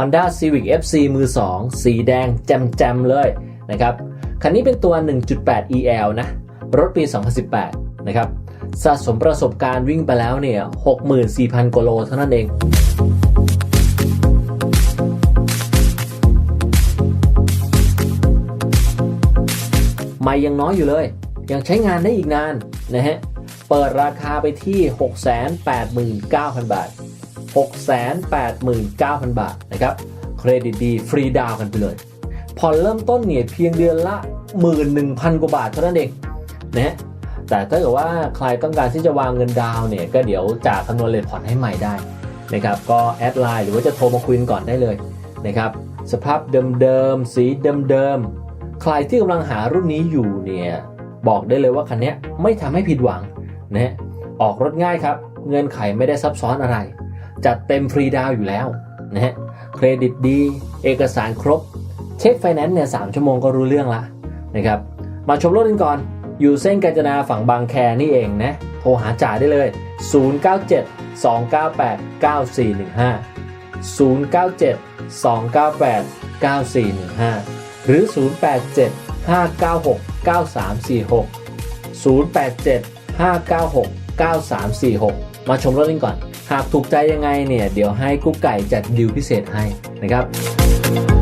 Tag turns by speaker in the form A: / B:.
A: Honda Civic FC มือ 2 สีแดงแจ่มๆเลยนะครับ คันนี้เป็นตัว 1.8 EL นะ รถปี 2018 นะครับ สะสมประสบการณ์วิ่งไปแล้วเนี่ย 64,000กิโลเท่านั้นเองไม่ยังน้อยอยู่เลย ยังใช้งานได้อีกนานนะฮะ เปิดราคาไปที่ 689,000 บาท 689,000 บาทนะครับ เครดิตดีฟรีดาวกันไปเลยผ่อนเริ่มต้นเนี่ยเพียงเดือนละ 11,000 กว่าบาทเท่านั้นเองนะแต่ถ้าเกิดว่าใครต้องการที่จะวางเงินดาวเนี่ยก็เดี๋ยวจากคำนวณเลทผ่อนให้ใหม่ได้นะครับก็แอดไลน์หรือว่าจะโทรมาคุยกันก่อนได้เลยนะครับสภาพเดิมๆสีเดิมๆใครที่กำลังหารุ่นนี้อยู่เนี่ยบอกได้เลยว่าคันนี้ไม่ทำให้ผิดหวังนะฮะออกรถง่ายครับ เงื่อนไขไม่ได้ซับซ้อนอะไร จัดเต็มฟรีดาวอยู่แล้วนะฮะเครดิตดี เอกสารครบ เช็คไฟแนนซ์เนี่ยสชั่วโมงก็รู้เรื่องละนะครับมาชมรถกันก่อน อยู่เส้นกาญจนาฝั่งบางแคนี่เองนะโทรหาจ่ายได้เลย 097 298 9415 097 298 9415 หรือ 087 596 9346 087 596 9346 มาชมรถกันก่อน หากถูกใจยังไงเนี่ย เดี๋ยวให้กุ๊กไก่จัดดิวพิเศษให้นะครับ